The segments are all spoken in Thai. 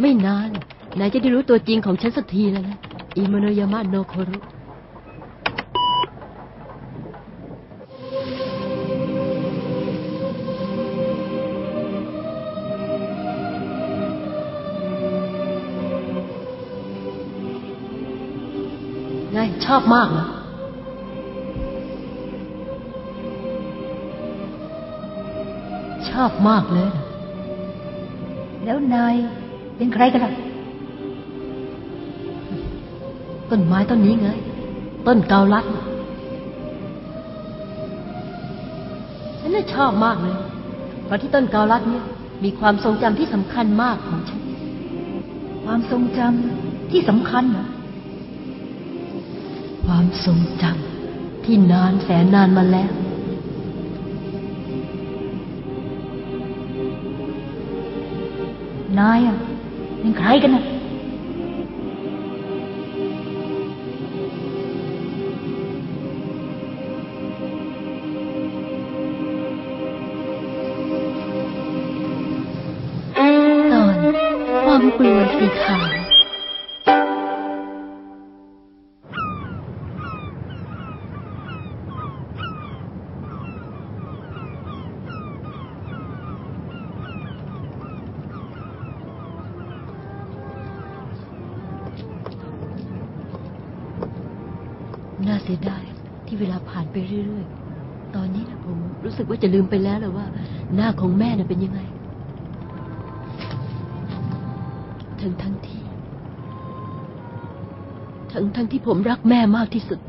ไม่นานนายจะได้รู้ตัวจริงของฉันสักทีแล้วนะอิโมโนยามะโนโครุไงชอบมากเหรอชอบมากเลย แล้วนาย เป็นใครกันล่ะต้นไม้ต้นนี้ไง ต้นเกาลัดฉันน่ะชอบมากเลย เพราะที่ต้นเกาลัดเนี่ย มีความทรงจำที่สำคัญมากของฉัน ความทรงจำที่สำคัญเหรอความทรงจำที่นานแสนนานมาแล้วนายอะ นใครกันนะตอนความกลัวสีขาว น่าเสียดายที่เวลาผ่านไปเรื่อยๆ ตอนนี้นะผมรู้สึกว่าจะลืมไปแล้วเลยว่า หน้าของแม่น่ะเป็นยังไง ทั้งทั้งที่ ทั้งทั้งที่ผมรักแม่มากที่สุด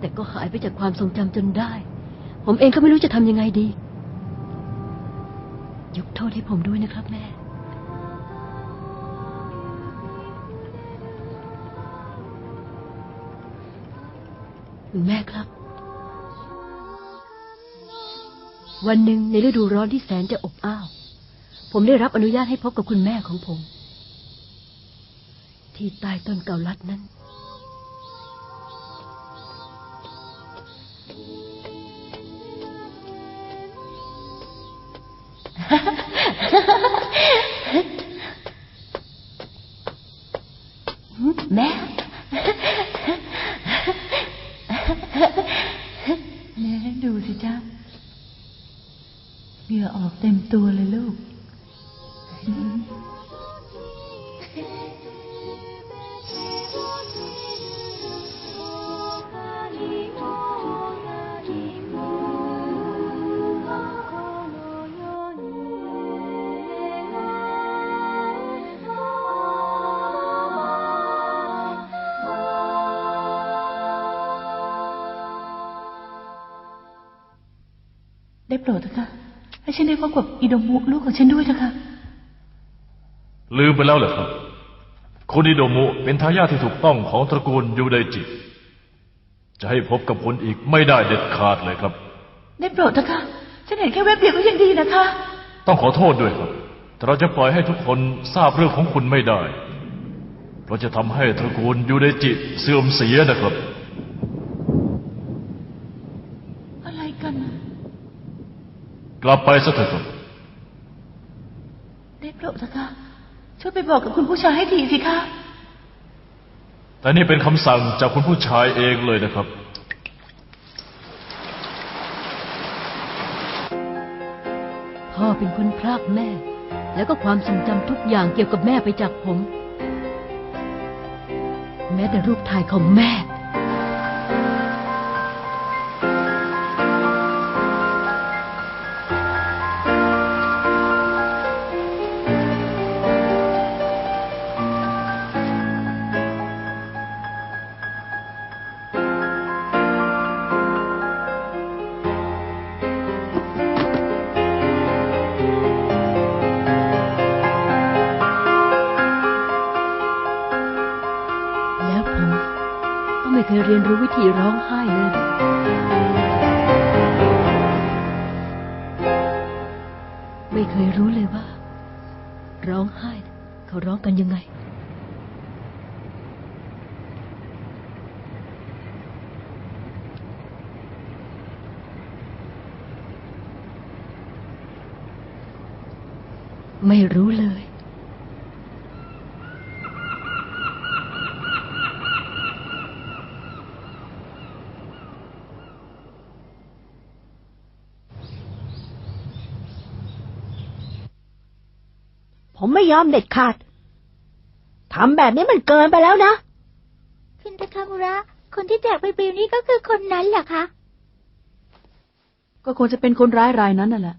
แต่ก็หายไปจากความทรงจำจนได้ ผมเองก็ไม่รู้จะทำยังไงดี ยกโทษให้ผมด้วยนะครับแม่ คุณแม่ครับ วันหนึ่งในฤดูร้อนที่แสนจะอบอ้าว ผมได้รับอนุญาตให้พบกับคุณแม่ของผม ที่ใต้ต้นเกาลัดนั้น แม่ แม่ดูสิจ้าเหงื่อออกเต็มตัวเลยลูก โปรดเถอะค่ะ ให้ฉันได้พบกับอิโดมุลูกของฉันด้วยเถอะค่ะ ลืมไปแล้วเหรอครับ คุณอิโดมุเป็นทายาทที่ถูกต้องของตระกูลยูไดจิ จะให้พบกับคุณอีกไม่ได้เด็ดขาดเลยครับ ได้โปรดเถอะค่ะ ฉันเห็นแค่แวบเดียวก็ยังดีนะคะ ต้องขอโทษด้วยครับ แต่เราจะปล่อยให้ทุกคนทราบเรื่องของคุณไม่ได้เพราะจะทำให้ตระกูลยูไดจิเสื่อมเสียนะครับ อะไรกันน่ะ กลับไปซะเถอะครับได้โปรดเถอะค่ะช่วยไปบอกกับคุณผู้ชายให้ทีสิคะแต่นี่เป็นคำสั่งจากคุณผู้ชายเองเลยนะครับ พ่อเป็นคนพรากแม่ แล้วก็ความทรงจำทุกอย่างเกี่ยวกับแม่ไปจากผม แม้แต่รูปถ่ายของแม่ ธีร้องไห้เลยไม่เคยรู้เลยว่า ร้องไห้ เขาร้องกันยังไง ไม่รู้เลย ผม ไม่ยอมเด็ดขาดทำแบบนี้มันเกินไปแล้วนะคุณตะคามุระ คนที่แจกใบปลิวนี้ก็คือคนนั้นเหรอคะ ก็คงจะเป็นคนร้ายรายนั้นน่ะแหละ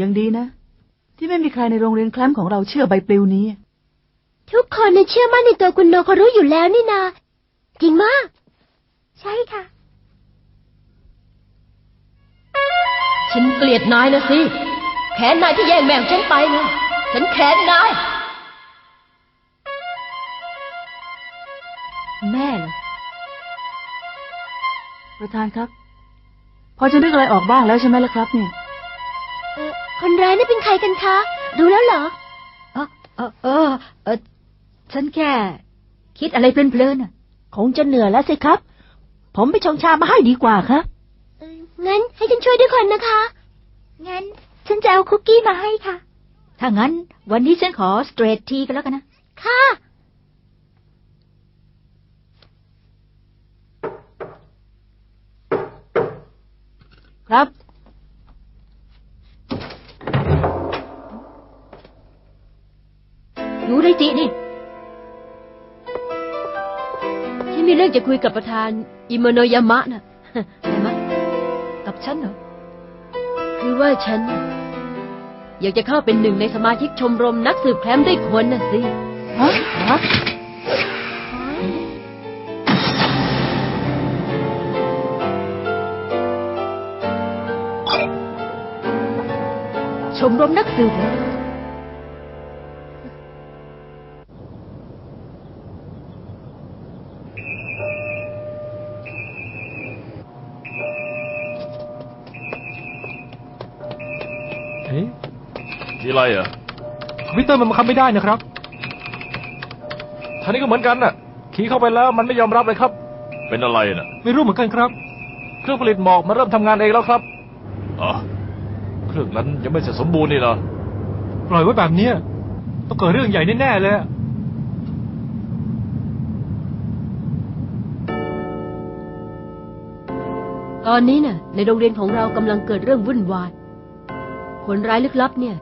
ยังดีนะ ที่ไม่มีใครในโรงเรียนแคลมของเราเชื่อใบปลิวนี้ ทุกคนน่ะเชื่อมั่นในตัวคุณโนคารุอยู่แล้วนี่นา จริงมาก ใช่ค่ะ ฉันเกลียดนายนะสิแขนนายที่แย่งแม่ของฉันไปไง ฉันแขนนาย แม่เหรอประธานครับ พอจะนึกอะไรออกบ้างแล้วใช่ไหมล่ะครับ เนี่ย เออคนร้ายนี่เป็นใครกันคะ รู้แล้วเหรอ เออเออเออเออฉันแค่ คิดอะไรเพลินๆน่ะ คงจะเหนื่อยแล้วสิครับ ผมไปชงชามาให้ดีกว่าครับ เอองั้นให้ฉันช่วยด้วยคนนะคะ งั้น ฉันจะเอาคุกกี้มาให้ค่ะ ถ้างั้น วันนี้ฉันขอสเตรททีกันแล้วกันนะ ค่ะ ครับ อยู่ได้จินี่ ฉันมีเรื่องจะคุยกับประธาน อิโมโนยามะน่ะใช่ไหมะ กับฉันเหรอ คือว่าฉันน่ะ อยากจะเข้าเป็นหนึ่งในสมาชิกชมรมนักสืบแคมป์ด้วยคนน่ะสิ ฮะฮะชมรมนักสืบเหรอ มีอะไรเหรอะคอมพิวเตอร์มันบังคับไม่ได้นะครับท่างนี้ก็เหมือนกันน่ะ ขี่เข้าไปแล้วมันไม่ยอมรับเลยครับ เป็นอะไรน่ะไม่รู้เหมือนกันครับ เครื่องผลิตหมอกมันเริ่มทำงานเองแล้วครับอ๋อเครื่องนั้นยังไม่เสร็จสมบูรณ์นี่นะปล่อยไว้แบบเนี้ยต้องเกิดเรื่องใหญ่แน่ๆเลยอะตอนนี้น่ะ ในโรงเรียนของเรากำลังเกิดเรื่องวุ่นวาย คนร้ายลึกลับเนี่ย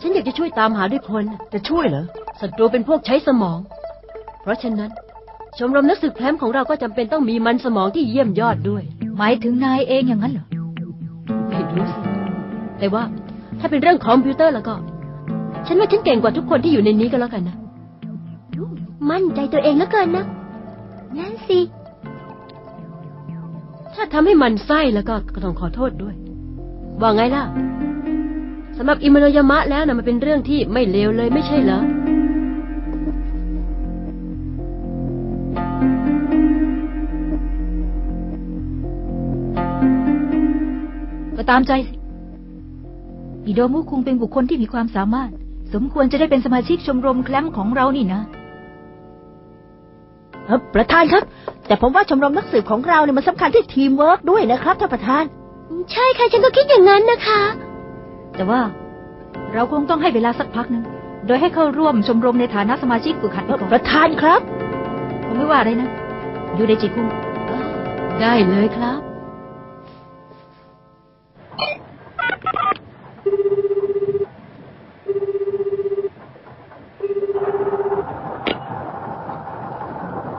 ฉันอยากจะช่วยตามหาด้วยคนน่ะจะช่วยเหรอ ศัตรูเป็นพวกใช้สมอง เพราะฉะนั้น ชมรมนักสืบแคมป์ของเราก็จำเป็นต้องมีมันสมองที่เยี่ยมยอดด้วย หมายถึงนายเองอย่างนั้นเหรอ ไม่รู้สิ แต่ว่าถ้าเป็นเรื่องคอมพิวเตอร์แล้วก็ ฉันว่าฉันเก่งกว่าทุกคนที่อยู่ในนี้ก็แล้วกันนะ มั่นใจตัวเองเหลือเกินนะงั้นสิ ถ้าทำให้มันไส้แล้วก็ก็ต้องขอโทษด้วย ว่าไงล่ะ สำหรับอิมโนยามะแล้วนะมันเป็นเรื่องที่ไม่เลวเลยไม่ใช่เหรอก็ตามใจสิอิโดมุคุงเป็นบุคคลที่มีความสามารถ สมควรจะได้เป็นสมาชิกชมรมแคลมของเรานี่นะเออประธานครับ แต่ผมว่าชมรมนักสืบของเราเนี่ยมันสำคัญที่ทีมเวิร์กด้วยนะครับท่านประธาน ใช่ค่ะ ฉันก็คิดอย่างนั้นนะคะ แต่ว่าเราคงต้องให้เวลาสักพักหนึ่ง โดยให้เข้าร่วมชมรมในฐานะสมาชิกฝึกหัดไปก่อนประธานครับ ผมไม่ว่าอะไรนะ อยู่ในจิตคุงได้เลยครับ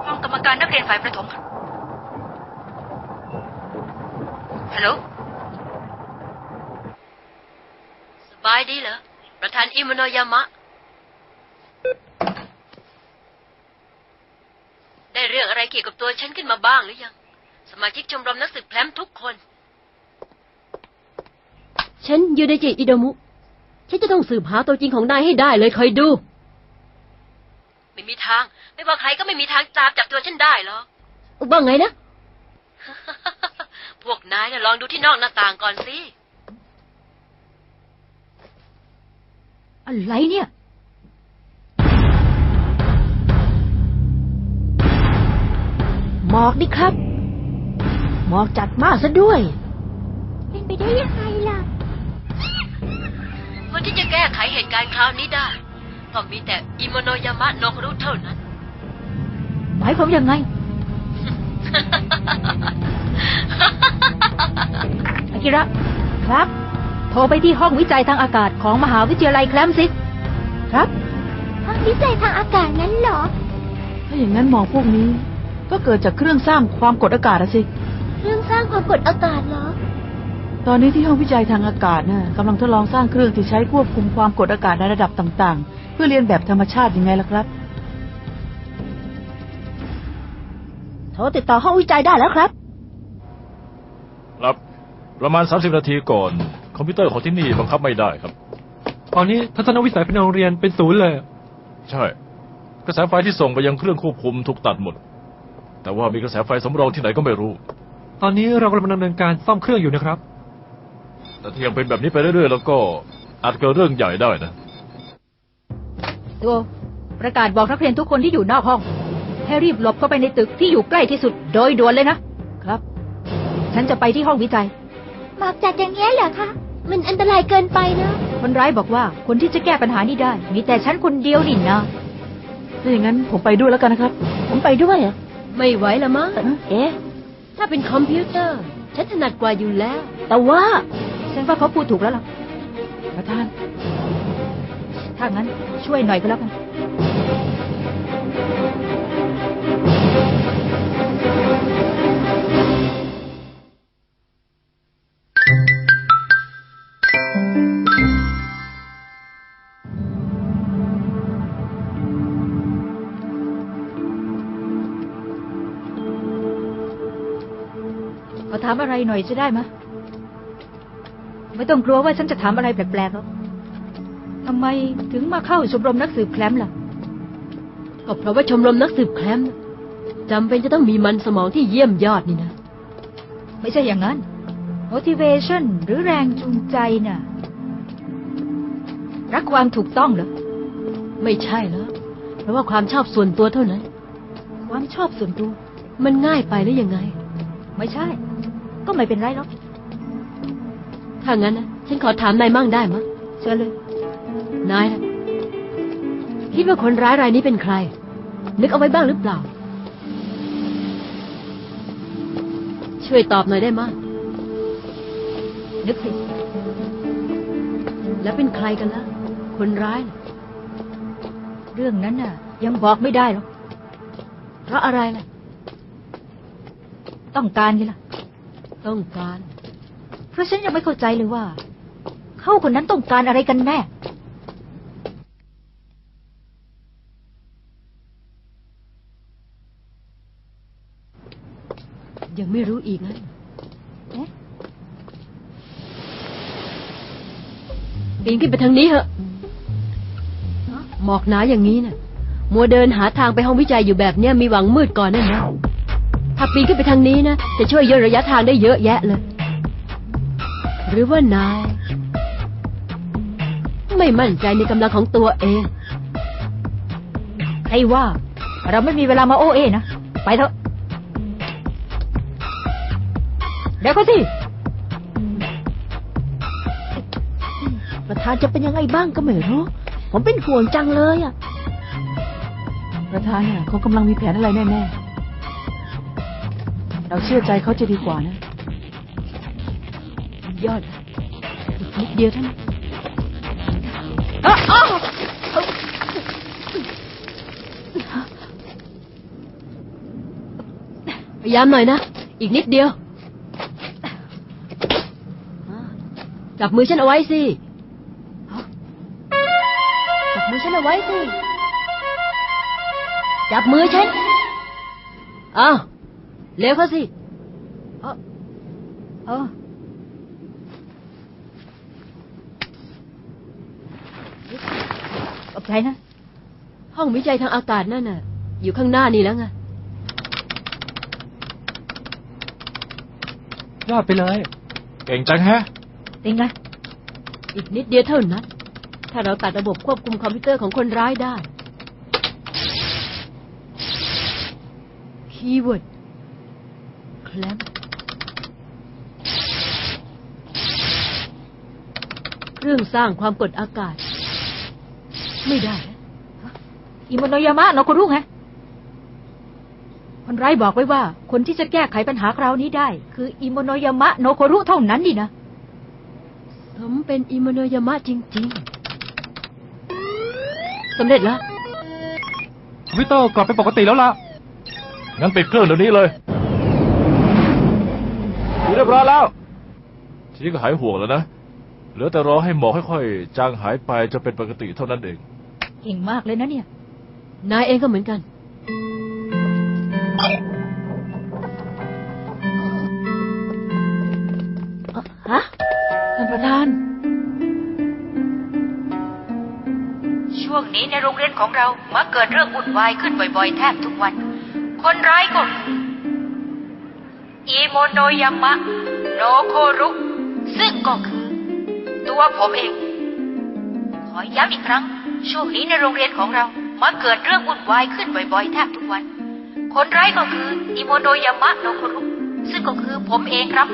ห้องกรรมการนักเรียนฝ่ายประถมฮัลโหล สบายดีเหรอ ประธานอิมโนยามะ ได้เรื่องอะไรเกี่ยวกับตัวฉันขึ้นมาบ้างหรือยัง สมาชิกชมรมนักสืบแพลมทุกคน ฉันยูไดจิอิโดมุ ฉันจะต้องสืบหาตัวจริงของนายให้ได้เลยคอยดู ไม่มีทาง ไม่ว่าใครก็ไม่มีทางตามจับตัวฉันได้หรอกว่าไงนะ พวกนายนะลองดูที่นอกหน้าต่างก่อนสิ อะไรเนี่ย หมอกนี่ครับ หมอกจัดมากซะด้วย เป็นไปได้ยังไงล่ะ คนที่จะแก้ไขเหตุการณ์คราวนี้ได้ ก็มีแต่อิโมโนยามะโนคารุเท่านั้น หมายความยังไง อากิระ ครับ โทรไปที่ห้องวิจัยทางอากาศของมหาวิทยาลัยแคลมซิสครับวิจัยทางอากาศงั้นเหรอ ถ้าอย่างนั้นหมองพวกนี้ ก็เกิดจากเครื่องสร้างความกดอากาศอะสิ เรื่องสร้างความกดอากาศเหรอ ตอนนี้ที่ห้องวิจัยทางอากาศน่ะกำลังทดลองสร้างเครื่องที่ใช้ควบคุมความกดอากาศในระดับต่างๆ เพื่อเรียนแบบธรรมชาติยังไงล่ะครับ โทรติดต่อห้องวิจัยได้แล้วครับ ครับ ประมาณ 30 นาทีก่อน คอมพิวเตอร์ของที่นี่บังคับไม่ได้ครับ ตอนนี้ทัศนวิสัยภายในโรงเรียนเป็นศูนย์เลย ใช่ กระแสไฟที่ส่งไปยังเครื่องควบคุมถูกตัดหมด แต่ว่ามีกระแสไฟสำรองที่ไหนก็ไม่รู้ ตอนนี้เรากำลังดำเนินการซ่อมเครื่องอยู่นะครับ แต่ถ้ายังเป็นแบบนี้ไปเรื่อยๆ แล้วก็อาจเกิดเรื่องใหญ่ได้นะ ตัวประกาศบอกนักเรียนทุกคนที่อยู่นอกห้อง ให้รีบหลบเข้าไปในตึกที่อยู่ใกล้ที่สุดโดยด่วนเลยนะ ครับ ฉันจะไปที่ห้องวิจัยหมอกจัดอย่างเงี้ยเหรอคะ มันอันตรายเกินไปนะ คนร้ายบอกว่าคนที่จะแก้ปัญหานี้ได้ มีแต่ฉันคนเดียวนี่นะถ้าอย่างนั้นผมไปด้วยแล้วกันนะครับ ผมไปด้วยเหรอไม่ไหวละมั้งเอ๊ะถ้าเป็นคอมพิวเตอร์ ฉันถนัดกว่าอยู่แล้ว แต่ว่า ฉันว่าเขาพูดถูกแล้วล่ะประธาน ถ้างั้นช่วยหน่อยก็แล้วกันามอะไรหน่อยจะได้ไหมะ ไม่ต้องกลัวว่าฉันจะถามอะไรแปลกๆหรอกทำไมถึงมาเข้าชมรมนักสืบแคลมป์ล่ะ ก็เพราะว่าชมรมนักสืบแคลมป์จำเป็นจะต้องมีมันสมองที่เยี่ยมยอดนี่นะ ไม่ใช่อย่างนั้น motivation หรือแรงจูงใจน่ะ รักความถูกต้องเหรอ ไม่ใช่แล้ว เพราะว่าความชอบส่วนตัวเท่านั้น ความชอบส่วนตัว มันง่ายไปหรือยังไง ไม่ใช่ ก็ไม่เป็นไรหรอกถ้างั้นนะฉันขอถามนายมั่งได้มะเชิญเลย นายนะคิดว่าคนร้ายรายนี้เป็นใคร นึกเอาไว้บ้างหรือเปล่า ช่วยตอบหน่อยได้มะนึกสิ แล้วเป็นใครกันล่ะ คนร้ายน่ะเรื่องนั้นน่ะ ยังบอกไม่ได้หรอกเพราะอะไรล่ะ ต้องการไงล่ะ ต้องการ เพราะฉันยังไม่เข้าใจเลยว่า เขาคนนั้นต้องการอะไรกันแน่ ยังไม่รู้อีกนะเอ๊ะปีนขึ้นไปทางนี้เหอะ หมอกหนาอย่างนี้น่ะ มัวเดินหาทางไปห้องวิจัยอยู่แบบเนี้ยมีหวังมืดก่อนแน่นะ ถ้าปีนขึ้นไปทางนี้นะ จะช่วยย่นระยะทางได้เยอะแยะเลย หรือว่านาย ไม่มั่นใจในกำลังของตัวเองไอ้ว่า เราไม่มีเวลามาโอเอนะ ไปเถอะ เดี๋ยวก็สิประธานจะเป็นยังไงบ้างก็ไม่รู้ ผมเป็นห่วงจังเลยอะ ประธานเนี่ยเขากำลังมีแผนอะไรแน่ๆ เราเชื่อใจเขาจะดีกว่านะ ยอดอีกนิดเดียวเท่านั้นพยายามหน่อยนะ อีกนิดเดียว จับมือฉันเอาไว้สิ จับมือฉันเอาไว้สิ จับมือฉัน อ้าว เร็วเข้าสิเออขอบใจนะ ห้องวิจัยทางอากาศนั่นน่ะ อยู่ข้างหน้านี่แล้วไง ยอดไปเลย เก่งจังแฮะ เป็นไง อีกนิดเดียวเท่านั้น ถ้าเราตัดระบบควบคุมคอมพิวเตอร์ของคนร้ายได้ คีย์เวิร์ด แคลมเครื่องสร้างความกดอากาศ ไม่ได้นะอิโมโนยามะโนโครุไงคนร้ายบอกไว้ว่า คนที่จะแก้ไขปัญหาคราวนี้ได้ คืออิโมโนยามะโนโครุเท่านั้นนี่นะ สมเป็นอิโมโนยามะจริงๆสำเร็จแล้วคอมพิวเตอร์กลับเป็นปกติแล้วล่ะ งั้นปิดเครื่องเดี๋ยวนี้เลยดู เรียบร้อยแล้ว ทีนี้ก็หายห่วงแล้วนะ เหลือแต่รอให้หมอกค่อยๆ จางหายไปจะเป็นปกติเท่านั้นเอง เก่งมากเลยนะเนี่ย นายเองก็เหมือนกัน ฮะท่านประธาน ช่วงนี้ในโรงเรียนของเรามักเกิดเรื่องวุ่นวายขึ้นบ่อยๆ แทบทุกวัน คนร้ายก็คื ออิโมโนยามะโนโครุซึ่งก็คือ ตัวผมเอง ขอย้ำอีกครั้ง ช่วงนี้ในโรงเรียนของเรามักเกิดเรื่องวุ่นวายขึ้นบ่อยๆแทบทุกวัน คนร้ายก็คืออิโมโนยามะโนโครุซึ่งก็คือผมเองครับ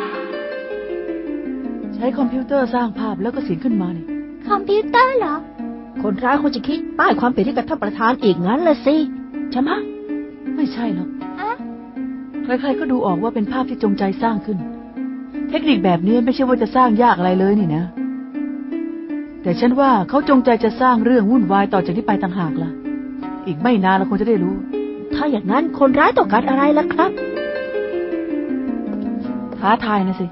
ใช้คอมพิวเตอร์สร้างภาพแล้วก็เสียงขึ้นมาเนี่ยคอมพิวเตอร์เหรอ คนร้ายคงจะคิดป้ายความผิดให้กับท่านประธานอีกงั้นละสิใช่ไหมะไม่ใช่หรอกอะ ใครๆก็ดูออกว่าเป็นภาพที่จงใจสร้างขึ้น เทคนิคแบบนี้ไม่ใช่ว่าจะสร้างยากอะไรเลยนี่นะ แต่ฉันว่าเขาจงใจจะสร้างเรื่องวุ่นวายต่อจากนี้ไปต่างหากล่ะ อีกไม่นานเราคงจะได้รู้ ถ้าอย่างนั้นคนร้ายต้องการอะไรล่ะครับ ท้าทายนะสิ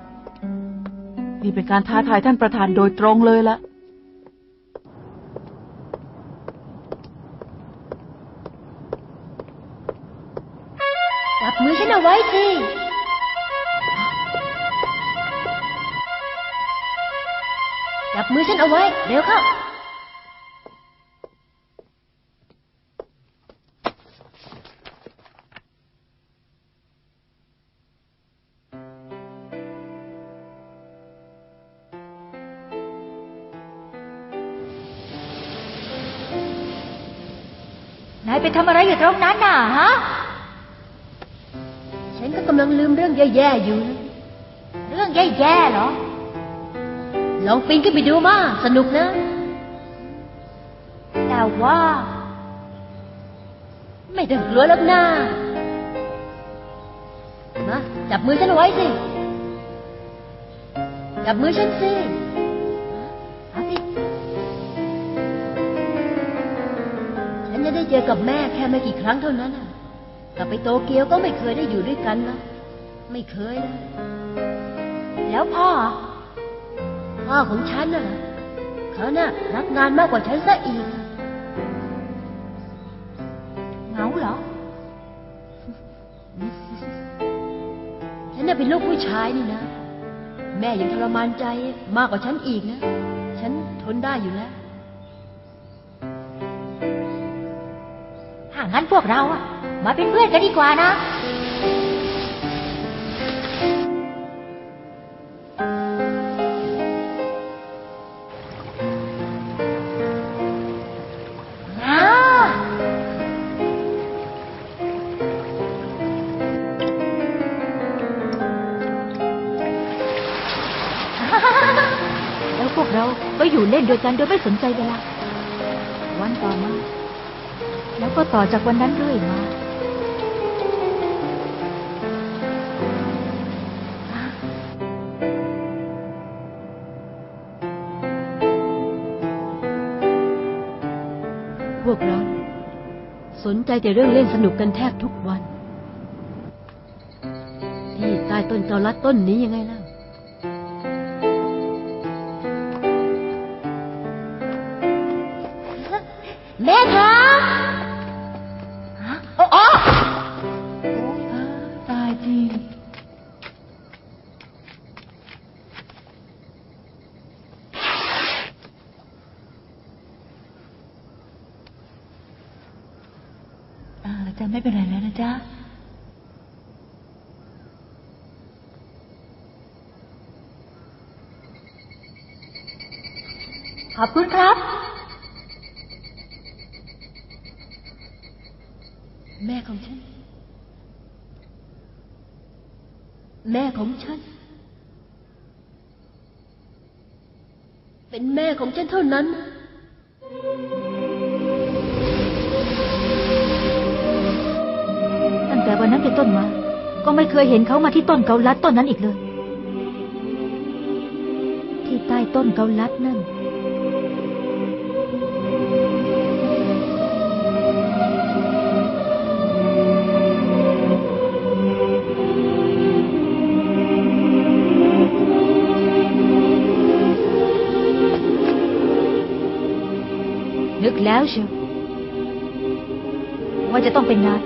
นี่เป็นการท้าทายท่านประธานโดยตรงเลยละ จับมือฉันเอาไว้สิจับมือฉันเอาไว้ เร็วเข้า นายไปทำอะไรอยู่ตรงนั้นน่ะฮะ ลังลืมเรื่องแย่ๆอยู่นะเรื่องแย่ๆเหรอ ลองปีนขึ้นไปดูมาสนุกนะ แต่ว่า ไม่ต้องกลัวหรอกนะมาจับมือฉันเอาไว้สิ จับมือฉันสิเอาสิ ฉันจะได้เจอกับแม่แค่ไม่กี่ครั้งเท่านั้นน่ะ กลับไปโตเกียวก็ไม่เคยได้อยู่ด้วยกันนะ ไม่เคยเลยแล้วพ่อ พ่อของฉันน่ะเหรอเขาน่ะรักงานมากกว่าฉันซะอีกเหงาเหรอ ฉันน่ะเป็นลูกผู้ชายนี่นะ แม่ยังทรมานใจมากกว่าฉันอีกนะ ฉันทนได้อยู่แล้วถ้างั้นพวกเราอะ มาเป็นเพื่อนกันดีกว่านะอ่าแล้วพวกเราก็อยู่เล่นด้วยกันโดยไม่สนใจเวลาวันต่อมา แล้วก็ต่อจากวันนั้นเรื่อยมา ใจแต่เรื่องเล่นสนุกกันแทบทุกวัน ที่ใต้ต้นเกาลัดต้นนี้ยังไงล่ะ อ่าจะไม่เป็นไรแล้วนะจ๊ะขอบคุณครับ แม่ของฉัน แม่ของฉัน เป็นแม่ของฉันเท่านั้น ไม่เคยเห็นเขามาที่ต้นเกาลัดต้นนั้นอีกเลย ที่ใต้ต้นเกาลัดนั่น นึกแล้วเชียวว่าจะต้องเป็นนาย